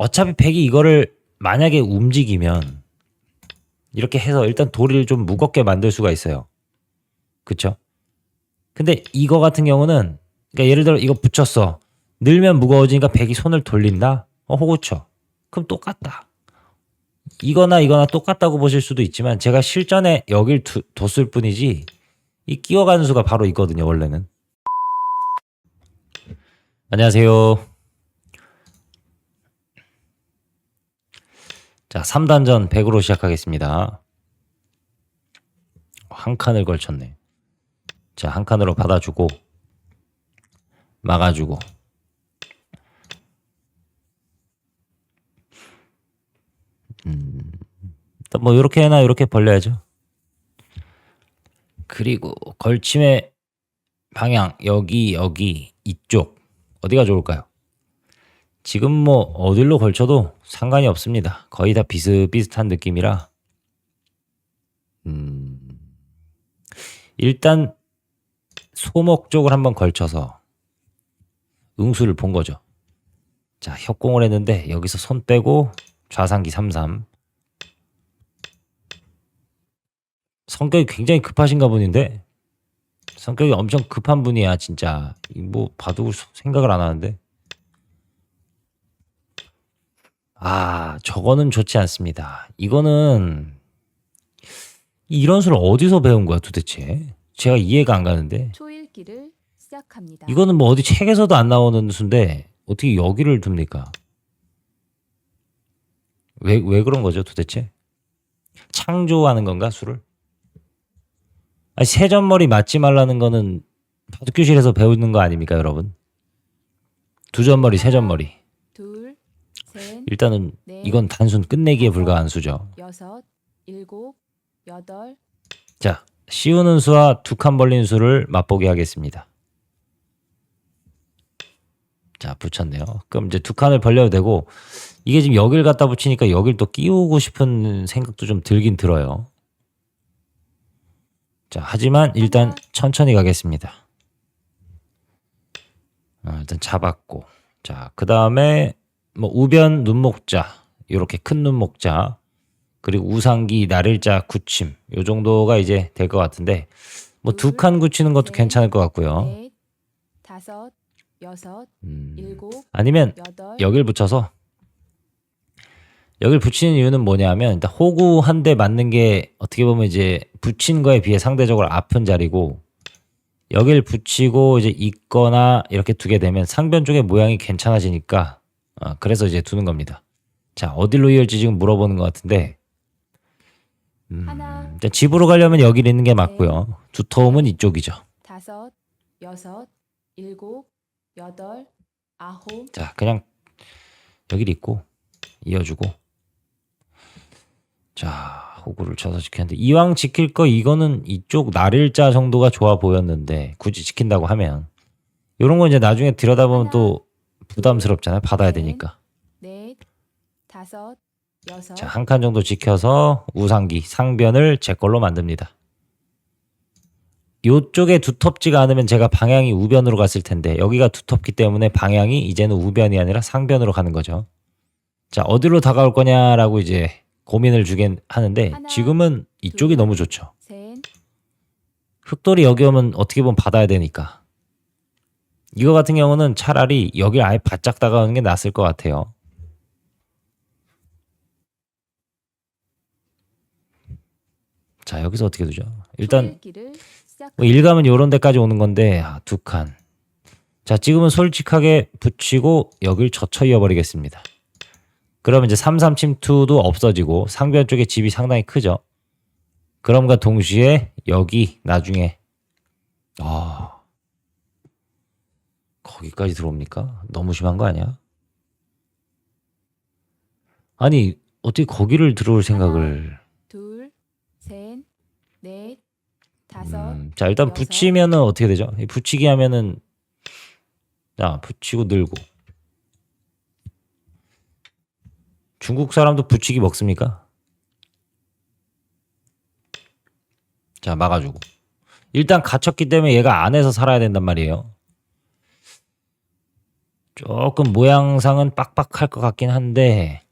어차피 백이 이거를 만약에 움직이면 이렇게 해서 일단 도리를 좀 무겁게 만들 수가 있어요. 그쵸? 근데 이거 같은 경우는 그러니까 예를 들어 이거 붙였어. 늘면 무거워지니까 백이 손을 돌린다. 어 호구쳐. 그럼 똑같다. 이거나 이거나 똑같다고 보실 수도 있지만 제가 실전에 여길 두, 뒀을 뿐이지 이 끼워가는 수가 바로 있거든요 원래는. 안녕하세요. 자 3단전 100으로 시작하겠습니다. 한 칸을 걸쳤네. 자, 한 칸으로 받아주고 막아주고 음, 뭐 이렇게 해나 이렇게 벌려야죠. 그리고 걸침의 방향 여기 여기 이쪽 어디가 좋을까요? 지금 뭐 어딜로 걸쳐도 상관이 없습니다. 거의 다 비슷비슷한 느낌이라 음, 일단 소목 쪽을 한번 걸쳐서 응수를 본 거죠. 자, 협공을 했는데 여기서 손 빼고 좌상기 33. 성격이 굉장히 급하신가 분인데 성격이 엄청 급한 분이야, 진짜. 이뭐 봐도 생각을 안 하는데. 아, 저거는 좋지 않습니다. 이거는 이런 수를 어디서 배운 거야, 도대체? 제가 이해가 안 가는데. 초일기를 시작합니다. 이거는 뭐 어디 책에서도 안 나오는 수인데 어떻게 여기를 둡니까? 왜, 왜 그런 거죠 도대체? 창조하는 건가 수를? 아니 세전머리 맞지 말라는 거는 바둑 교실에서 배우는 거 아닙니까 여러분? 두 전머리 세 전머리 둘, 셋, 일단은 넷, 이건 단순 끝내기에 불과한 수죠 여섯, 일곱, 여덟, 자 씌우는 수와 두 칸 벌린 수를 맛보게 하겠습니다. 자 붙였네요. 그럼 이제 두 칸을 벌려도 되고 이게 지금 여길 갖다 붙이니까 여길 또 끼우고 싶은 생각도 좀 들긴 들어요. 자 하지만 일단 천천히 가겠습니다. 어, 일단 잡았고 자 그 다음에 뭐 우변 눈목자 이렇게 큰 눈목자 그리고 우상기 날일자 굳힘 요 정도가 이제 될 것 같은데 뭐 두 칸 굳히는 것도 셋, 괜찮을 것 같고요. 넷, 다섯, 여섯, 음, 일곱, 아니면 여덟, 여길 붙여서 여길 붙이는 이유는 뭐냐면 일단 호구 한 대 맞는 게 어떻게 보면 이제 붙인 거에 비해 상대적으로 아픈 자리고 여길 붙이고 이제 있거나 이렇게 두게 되면 상변 쪽의 모양이 괜찮아지니까 어, 그래서 이제 두는 겁니다. 자 어디로 이을지 지금 물어보는 것 같은데 음, 하나, 일단 집으로 가려면 여기 있는 게 맞고요. 두터움은 이쪽이죠. 다섯, 여섯, 일곱, 여덟, 아홉, 자, 그냥 여길 있고 이어주고 자 호구를 쳐서 지켰는데 이왕 지킬 거 이거는 이쪽 날일자 정도가 좋아 보였는데 굳이 지킨다고 하면 이런 거 이제 나중에 들여다보면 또 부담스럽잖아요. 받아야 셋, 되니까. 넷, 다섯, 여섯, 자, 한 칸 정도 지켜서 우상기 상변을 제 걸로 만듭니다. 요쪽에 두텁지가 않으면 제가 방향이 우변으로 갔을 텐데 여기가 두텁기 때문에 방향이 이제는 우변이 아니라 상변으로 가는 거죠. 자, 어디로 다가올 거냐라고 이제 고민을 주긴 하는데 지금은 이쪽이 둘, 너무 좋죠. 셋, 흑돌이 여기 오면 어떻게 보면 받아야 되니까. 이거 같은 경우는 차라리 여기 아예 바짝 다가오는 게 낫을 것 같아요. 자, 여기서 어떻게 두죠? 일단. 뭐 일감은 요런 데까지 오는 건데 아, 두 칸. 자, 지금은 솔직하게 붙이고 여길 젖혀 이어버리겠습니다. 그러면 이제 33 침투도 없어지고 상변 쪽에 집이 상당히 크죠. 그럼과 동시에 여기 나중에 아 거기까지 들어옵니까? 너무 심한 거 아니야? 아니 어떻게 거기를 들어올 생각을 둘, 셋, 넷, 다섯, 음, 자 일단 여섯. 붙이면은 어떻게 되죠? 이 붙이기 하면은 자 붙이고 늘고 중국 사람도 붙이기 먹습니까? 자 막아주고 일단 갇혔기 때문에 얘가 안에서 살아야 된단 말이에요. 조금 모양상은 빡빡할 것 같긴 한데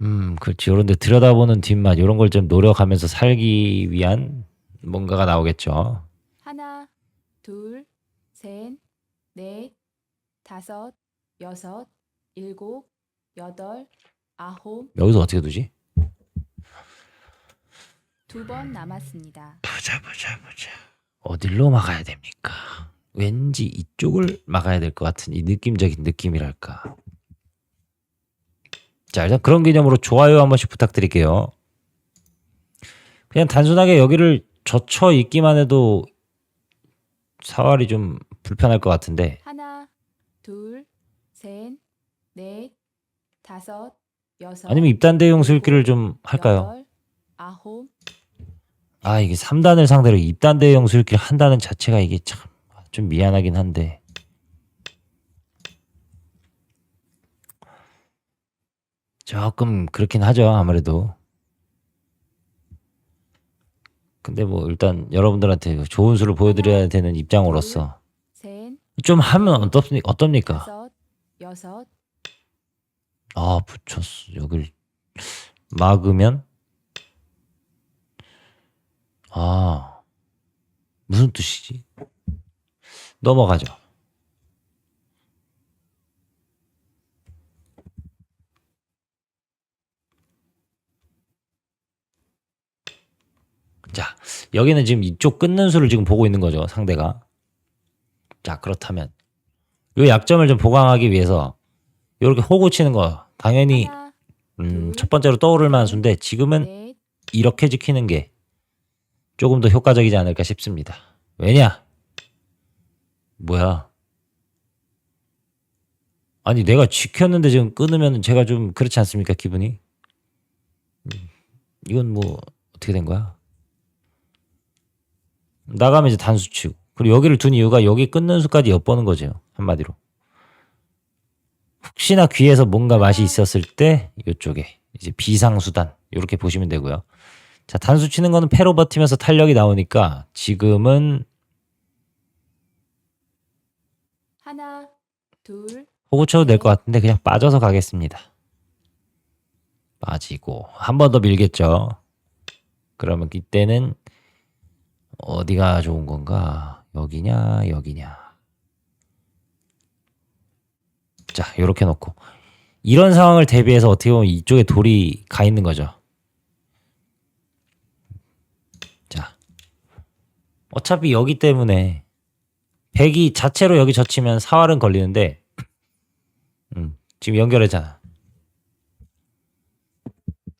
음 그렇지 요런데 들여다보는 뒷맛 요런 걸 좀 노력하면서 살기 위한 뭔가가 나오겠죠 하나, 둘, 셋, 넷, 다섯, 여섯, 일곱, 여덟, 아홉, 여기서 어떻게 두지? 두 번 남았습니다. 보자 보자 보자 어딜로 막아야 됩니까? 왠지 이쪽을 막아야 될 것 같은 이 느낌적인 느낌이랄까. 자 일단 그런 개념으로 좋아요 한 번씩 부탁드릴게요. 그냥 단순하게 여기를 젖혀 있기만 해도 사활이 좀 불편할 것 같은데. 하나, 둘, 셋, 넷, 다섯, 여섯, 아니면 입단 대용 술기를 좀 할까요? 여덟, 아홉, 아 이게 3단을 상대로 입단 대용 술기를 한다는 자체가 이게 참 좀 미안하긴 한데. 조금 그렇긴 하죠 아무래도. 근데 뭐 일단 여러분들한테 좋은 수를 보여드려야 되는 입장으로서. 셋, 좀 하면 어떻습니, 어떻습니까? 아 붙였어 여길 막으면? 아 무슨 뜻이지 넘어가죠 자 여기는 지금 이쪽 끊는 수를 지금 보고 있는 거죠 상대가 자 그렇다면 이 약점을 좀 보강하기 위해서 이렇게 호구 치는 거 당연히 음, 둘, 첫 번째로 떠오를 만한 수인데 지금은 넷, 이렇게 지키는 게 조금 더 효과적이지 않을까 싶습니다. 왜냐? 뭐야? 아니 내가 지켰는데 지금 끊으면 제가 좀 그렇지 않습니까 기분이? 음, 이건 뭐 어떻게 된 거야? 나가면 이제 단수 치고 그리고 여기를 둔 이유가 여기 끊는 수까지 엿보는 거죠 한마디로. 혹시나 귀에서 뭔가 맛이 있었을 때 이쪽에 이제 비상수단 이렇게 보시면 되고요. 자 단수 치는 거는 패로 버티면서 탄력이 나오니까 지금은 하나, 둘, 호구 쳐도 될 것 같은데 그냥 빠져서 가겠습니다. 빠지고 한 번 더 밀겠죠. 그러면 이때는 어디가 좋은 건가? 여기냐 여기냐. 자 이렇게 놓고 이런 상황을 대비해서 어떻게 보면 이쪽에 돌이 가 있는 거죠. 자 어차피 여기 때문에 백이 자체로 여기 젖히면 사활은 걸리는데 음, 지금 연결했잖아.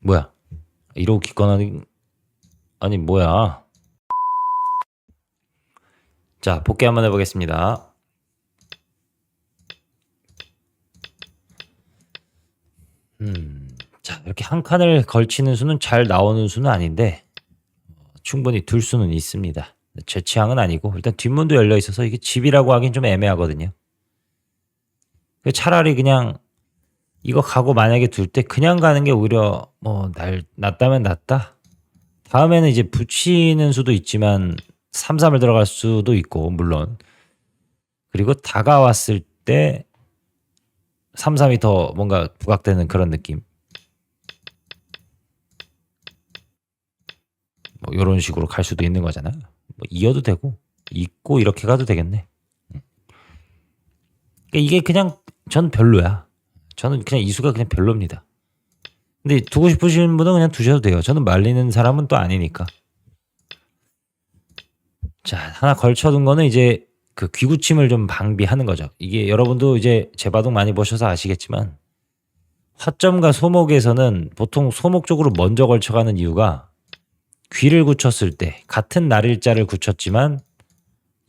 뭐야? 이러고 기권하는 아니 뭐야? 자 복귀 한번 해보겠습니다. 음, 자 이렇게 한 칸을 걸치는 수는 잘 나오는 수는 아닌데 어, 충분히 둘 수는 있습니다. 제 취향은 아니고 일단 뒷문도 열려 있어서 이게 집이라고 하긴 좀 애매하거든요. 그 차라리 그냥 이거 가고 만약에 둘 때 그냥 가는 게 오히려 뭐 날, 낫다면 낫다. 다음에는 이제 붙이는 수도 있지만 3, 3을 들어갈 수도 있고 물론 그리고 다가왔을 때 3, 3이 더 뭔가 부각되는 그런 느낌. 뭐 이런 식으로 갈 수도 있는 거잖아. 뭐 이어도 되고 있고 이렇게 가도 되겠네. 그러니까 이게 그냥 전 별로야. 저는 그냥 이수가 그냥 별로입니다. 근데 두고 싶으신 분은 그냥 두셔도 돼요. 저는 말리는 사람은 또 아니니까. 자, 하나 걸쳐둔 거는 이제 그 귀구침을 좀 방비하는 거죠. 이게 여러분도 이제 제바둑 많이 보셔서 아시겠지만 화점과 소목에서는 보통 소목 쪽으로 먼저 걸쳐가는 이유가 귀를 굳혔을 때 같은 날일자를 굳혔지만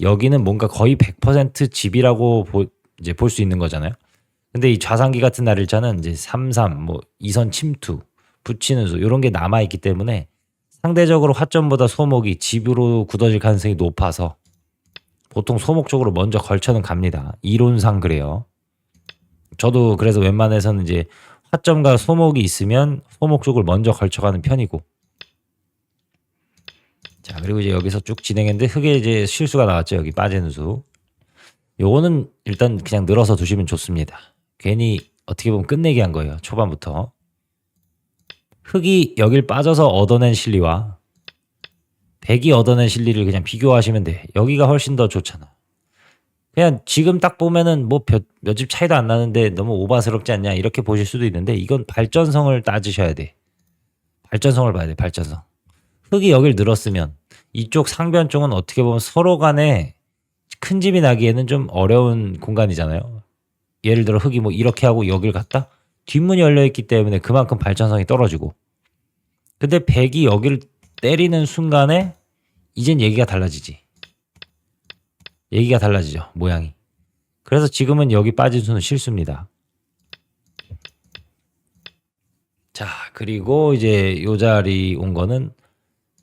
여기는 뭔가 거의 100% 집이라고 보, 이제 볼 수 있는 거잖아요. 근데 이 좌상기 같은 날일자는 이제 33, 뭐 이선 침투, 붙이는 수 이런 게 남아 있기 때문에 상대적으로 화점보다 소목이 집으로 굳어질 가능성이 높아서 보통 소목 쪽으로 먼저 걸쳐는 갑니다. 이론상 그래요. 저도 그래서 웬만해서는 이제 화점과 소목이 있으면 소목 쪽을 먼저 걸쳐가는 편이고. 자 그리고 이제 여기서 쭉 진행했는데 흙에 이제 실수가 나왔죠. 여기 빠지는 수. 요거는 일단 그냥 늘어서 두시면 좋습니다. 괜히 어떻게 보면 끝내기 한 거예요. 초반부터. 흙이 여길 빠져서 얻어낸 실리와 백이 얻어낸 실리를 그냥 비교하시면 돼. 여기가 훨씬 더 좋잖아. 그냥 지금 딱 보면은 뭐몇집 차이도 안 나는데 너무 오바스럽지 않냐 이렇게 보실 수도 있는데 이건 발전성을 따지셔야 돼. 발전성을 봐야 돼. 발전성. 흙이 여길 늘었으면 이쪽 상변 쪽은 어떻게 보면 서로 간에 큰 집이 나기에는 좀 어려운 공간이잖아요. 예를 들어 흙이 뭐 이렇게 하고 여길 갔다 뒷문이 열려 있기 때문에 그만큼 발전성이 떨어지고 근데 백이 여기를 때리는 순간에 이젠 얘기가 달라지지. 얘기가 달라지죠. 모양이. 그래서 지금은 여기 빠진 수는 실수입니다. 자, 그리고 이제 요 자리 온 거는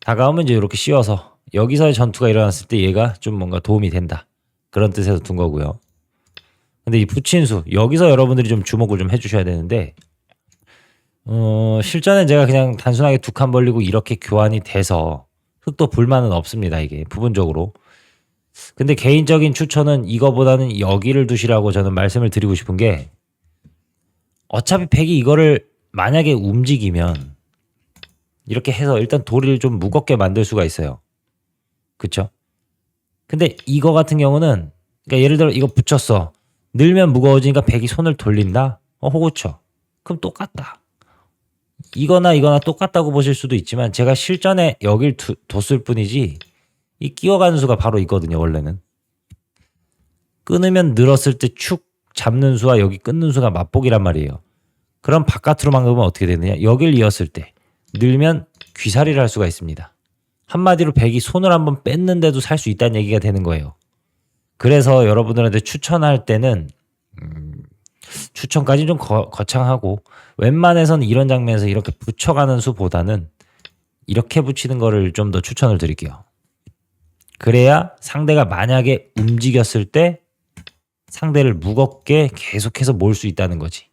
다가오면 이제 이렇게 씌워서 여기서의 전투가 일어났을 때 얘가 좀 뭔가 도움이 된다. 그런 뜻에서 둔 거고요. 근데 이 부친수 여기서 여러분들이 좀 주목을 좀 해주셔야 되는데 어, 실전엔 제가 그냥 단순하게 두 칸 벌리고 이렇게 교환이 돼서 흙도 불만은 없습니다. 이게 부분적으로. 근데 개인적인 추천은 이거보다는 여기를 두시라고 저는 말씀을 드리고 싶은 게 어차피 백이 이거를 만약에 움직이면 이렇게 해서 일단 도리를 좀 무겁게 만들 수가 있어요. 그쵸? 근데 이거 같은 경우는 그러니까 예를 들어 이거 붙였어. 늘면 무거워지니까 백이 손을 돌린다. 어 호구쳐. 그럼 똑같다. 이거나 이거나 똑같다고 보실 수도 있지만 제가 실전에 여길 두, 뒀을 뿐이지 이 끼워가는 수가 바로 있거든요 원래는 끊으면 늘었을 때 축 잡는 수와 여기 끊는 수가 맛보기란 말이에요 그럼 바깥으로만 가면 어떻게 되느냐 여길 이었을 때 늘면 귀살이를 할 수가 있습니다 한마디로 백이 손을 한번 뺐는데도 살 수 있다는 얘기가 되는 거예요 그래서 여러분들한테 추천할 때는 음, 추천까지 좀 거, 거창하고 웬만해서는 이런 장면에서 이렇게 붙여가는 수보다는 이렇게 붙이는 거를 좀 더 추천을 드릴게요. 그래야 상대가 만약에 움직였을 때 상대를 무겁게 계속해서 몰 수 있다는 거지.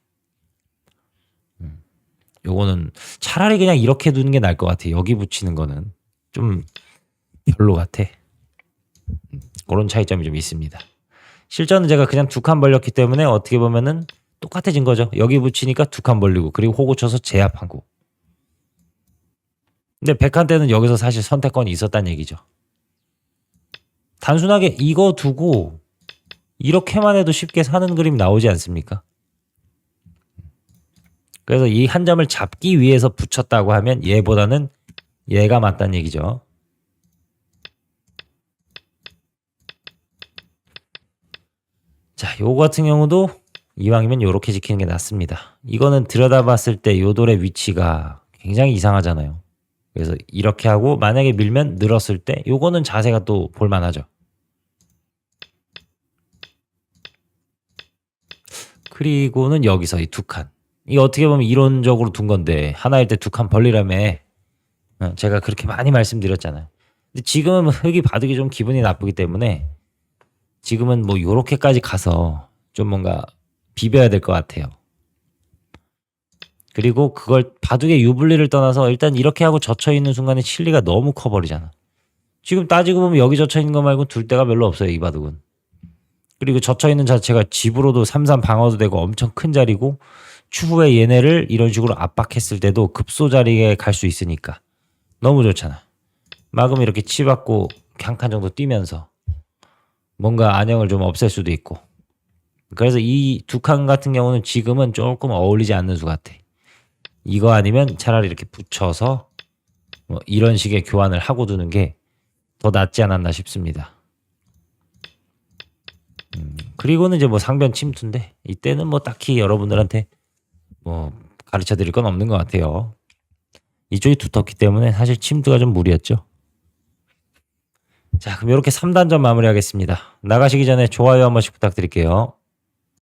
음, 요거는 차라리 그냥 이렇게 두는 게 나을 것 같아. 여기 붙이는 거는 좀 별로 같아. 음, 그런 차이점이 좀 있습니다. 실전은 제가 그냥 두 칸 벌렸기 때문에 어떻게 보면은 똑같아진 거죠. 여기 붙이니까 두 칸 벌리고 그리고 호구 쳐서 제압하고. 근데 백한 때는 여기서 사실 선택권이 있었다는 얘기죠. 단순하게 이거 두고 이렇게만 해도 쉽게 사는 그림 나오지 않습니까? 그래서 이 한 점을 잡기 위해서 붙였다고 하면 얘보다는 얘가 맞다는 얘기죠. 자, 요거 같은 경우도 이왕이면 요렇게 지키는 게 낫습니다. 이거는 들여다봤을 때 요 돌의 위치가 굉장히 이상하잖아요. 그래서 이렇게 하고 만약에 밀면 늘었을 때 요거는 자세가 또 볼만하죠. 그리고는 여기서 이 두 칸. 이 어떻게 보면 이론적으로 둔 건데 하나일 때 두 칸 벌리라며 어, 제가 그렇게 많이 말씀드렸잖아요. 근데 지금은 흙이 바둑이 좀 기분이 나쁘기 때문에 지금은 뭐 요렇게까지 가서 좀 뭔가 비벼야 될 것 같아요. 그리고 그걸 바둑의 유불리를 떠나서 일단 이렇게 하고 젖혀 있는 순간에 칠리가 너무 커버리잖아. 지금 따지고 보면 여기 젖혀 있는 거 말고 둘 데가 별로 없어요 이 바둑은. 그리고 젖혀 있는 자체가 집으로도 삼삼 방어도 되고 엄청 큰 자리고 추후에 얘네를 이런 식으로 압박했을 때도 급소 자리에 갈 수 있으니까 너무 좋잖아. 막으면 이렇게 치받고 한칸 정도 뛰면서 뭔가 안형을 좀 없앨 수도 있고. 그래서 이 두 칸 같은 경우는 지금은 조금 어울리지 않는 수 같아. 이거 아니면 차라리 이렇게 붙여서 뭐 이런 식의 교환을 하고 두는 게 더 낫지 않았나 싶습니다. 음, 그리고는 이제 뭐 상변 침투인데 이때는 뭐 딱히 여러분들한테 뭐 가르쳐 드릴 건 없는 것 같아요. 이쪽이 두텁기 때문에 사실 침투가 좀 무리였죠. 자, 그럼 이렇게 3단전 마무리하겠습니다. 나가시기 전에 좋아요 한 번씩 부탁드릴게요.